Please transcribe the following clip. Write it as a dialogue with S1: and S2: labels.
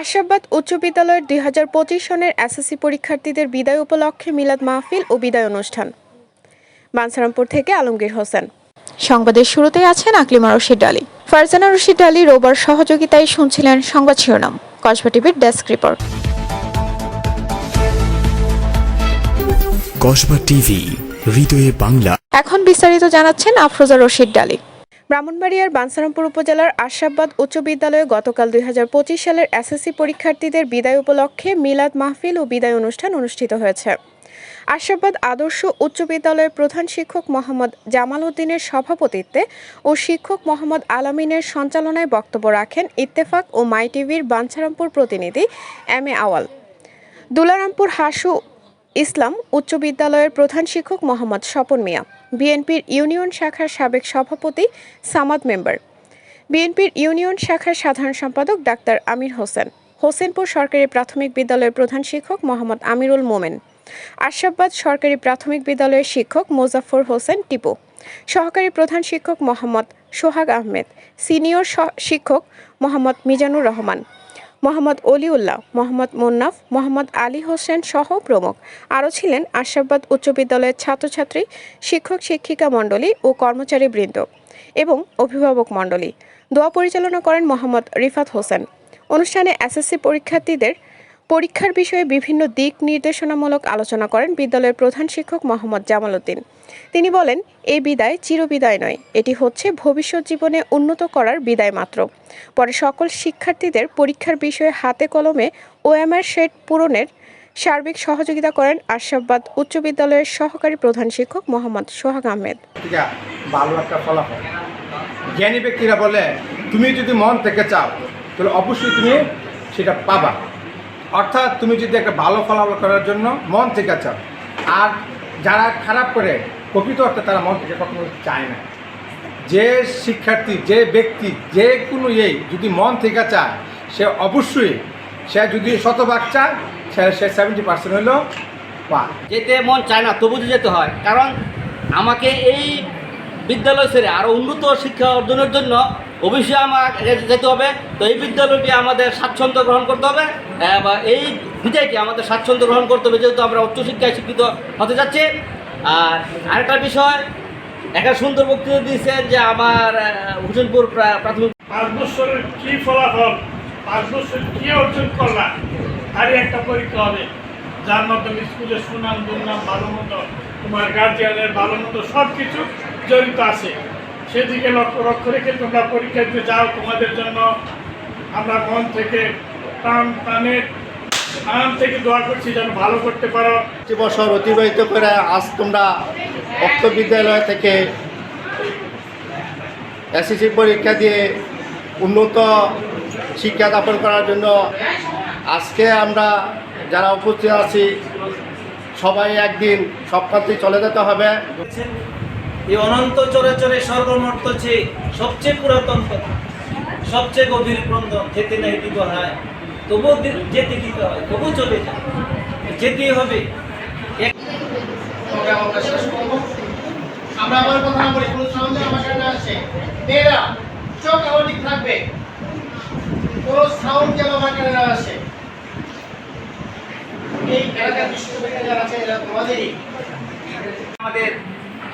S1: আশাবাদ উচ্চ বিদ্যালয়ের দুই হাজার পঁচিশ সনের এসএসসি পরীক্ষার্থীদের বিদায় উপলক্ষে মিলাদ মাহফিল ও বিদায় অনুষ্ঠান। বানসারামপুর থেকে আলমগীর হোসেন। সংবাদের শুরুতেই আছেন আকলিমা রশিদ আলী। ফারজানা রশিদ আলী রোবার সহযোগিতায় শুনছিলেন সংবাদ শিরোনাম। কসবা টিভির ডেস্ক রিপোর্ট।
S2: কসবা টিভি হৃদয়ে বাংলা।
S1: এখন বিস্তারিত জানাচ্ছেন আফরোজা রশিদ ডালি ব্রাহ্মণবাড়িয়ার বানসারামপুর উপজেলার আশাবাদ উচ্চ বিদ্যালয়ে গতকাল দুই হাজার পঁচিশ সালের এসএসসি পরীক্ষার্থীদের বিদায় উপলক্ষে মিলাদ মাহফিল ও বিদায় অনুষ্ঠান অনুষ্ঠিত হয়েছে। আশাবাদ আদর্শ উচ্চ বিদ্যালয়ের প্রধান শিক্ষক মোহাম্মদ জামাল উদ্দিনের সভাপতিত্বে ও শিক্ষক মোহাম্মদ আলামিনের সঞ্চালনায় বক্তব্য রাখেন ইত্তেফাক ও মাই টিভির বাঞ্ছারামপুর প্রতিনিধি এম এ আওয়াল। দুলারামপুর হাসু ইসলাম উচ্চ বিদ্যালয়ের প্রধান শিক্ষক মোহাম্মদ স্বপন মিয়া। বিএনপির ইউনিয়ন শাখার সাবেক সভাপতি সামাদ মেম্বার। বিএনপির ইউনিয়ন শাখার সাধারণ সম্পাদক ডাক্তার আমির হোসেন। হোসেনপুর সরকারি প্রাথমিক বিদ্যালয়ের প্রধান শিক্ষক মোহাম্মদ আমিরুল মোমেন। আশাবাদ সরকারি প্রাথমিক বিদ্যালয়ের শিক্ষক মোজাফর হোসেন টিপু। সহকারী প্রধান শিক্ষক মোহাম্মদ সোহাগ আহমেদ। সিনিয়র শিক্ষক মোহাম্মদ মিজানুর রহমান। মোহাম্মদ অলিউল্লাহ, মোহাম্মদ মুন্নাফ, মোহাম্মদ আলী হোসেন সহ প্রমুখ। আরও ছিলেন আশাবাদ উচ্চ বিদ্যালয়ের ছাত্রছাত্রী, শিক্ষক, শিক্ষিকা মণ্ডলী ও কর্মচারী বৃন্দ এবং অভিভাবক মণ্ডলী। দোয়া পরিচালনা করেন মোহাম্মদ রিফাত হোসেন। অনুষ্ঠানে এসএসসি পরীক্ষার্থীদের পরীক্ষার বিষয়ে বিভিন্ন দিক নির্দেশনামূলক আলোচনা করেন বিদ্যালয়ের প্রধান শিক্ষক মোহাম্মদ জামাল উদ্দিন। তিনি বলেন, এই বিদায় চিরবিদায় নয়। এটি হচ্ছে ভবিষ্যৎ জীবনে উন্নত করার বিদায় মাত্র। পরে সকল শিক্ষার্থীদের পরীক্ষার বিষয়ে হাতে কলমে ওএমআর শেড পূরণের সার্বিক সহযোগিতা করেন আশাবাদ উচ্চ বিদ্যালয়ের সহকারী প্রধান শিক্ষক মোহাম্মদ সোহাগ আহমেদ।
S3: ভালো একটা ফলাফল। জ্ঞানী ব্যক্তিরা বলে, তুমি যদি মন থেকে চাও, তাহলে অবশ্যই তুমি সেটা পাবা। অর্থাৎ তুমি যদি একটা ভালো ফলাফল করার জন্য মন থেকে চাও, আর যারা খারাপ করে, প্রকৃত অর্থে তারা মন থেকে কখনো চায় না। যে শিক্ষার্থী, যে ব্যক্তি, যে কোনো এই যদি মন থেকে চায়, সে অবশ্যই, সে যদি শতভাগ চায়, সে সে সেভেন্টি পার্সেন্ট হলেও পায়।
S4: যেতে মন চায় না, তবু যেতে হয়। কারণ আমাকে এই বিদ্যালয় ছেড়ে আরও উন্নত শিক্ষা অর্জনের জন্য অবশ্যই আমার যেতে হবে। তো এই বিদ্যালয়টি আমাদের স্বাচ্ছন্দ্য গ্রহণ করতে হবে। বা এই বিদায়কে আমাদের স্বাচ্ছন্দ্য গ্রহণ করতে হবে, যেহেতু আমরা উচ্চশিক্ষায় শিক্ষিত হতে যাচ্ছি। আর আরেকটা বিষয়, একটা সুন্দর বক্তৃতা দিয়েছেন যে আমার হোসেনপুর প্রাথমিক
S5: পাঁচ বছরের কি ফলাফল, পাঁচ বছর কি অর্জন করলাম, তারই একটা পরীক্ষা হবে। যার মাধ্যমে স্কুলের সুনাম, দুর্নাম, ভালো মতো তোমার গার্জিয়ানের ভালো মতো সব কিছু জড়িত আছে। সেদিকে লক্ষ্য লক্ষ্য রেখে তোমরা পরীক্ষা দিতে যাও তোমাদের জন্য আমরা মন থেকে প্রাণ, প্রাণের প্রাণ থেকে দোয়া করছি যেন ভালো করতে পারো।
S6: বছর অতিবাহিত করে আজ তোমরা অক্ষ বিদ্যালয় থেকে এসএসসি পরীক্ষা দিয়ে উন্নত শিক্ষা দাপন করার জন্য আজকে আমরা যারা উপস্থিত আছি, সবাই একদিন সব চলে যেতে হবে।
S7: এই অনন্ত চরাচরে সর্বমর্ত চেয়ে সবচেয়ে পুরাতন কথা, সবচেয়ে গভীর ক্রন্দন, যেতে নেই দিব হয় তবুও যেতে দিতে হয়, তবু চলে যায়, যেতেই হবে।
S6: যারা আছে, এরা
S4: আমাদের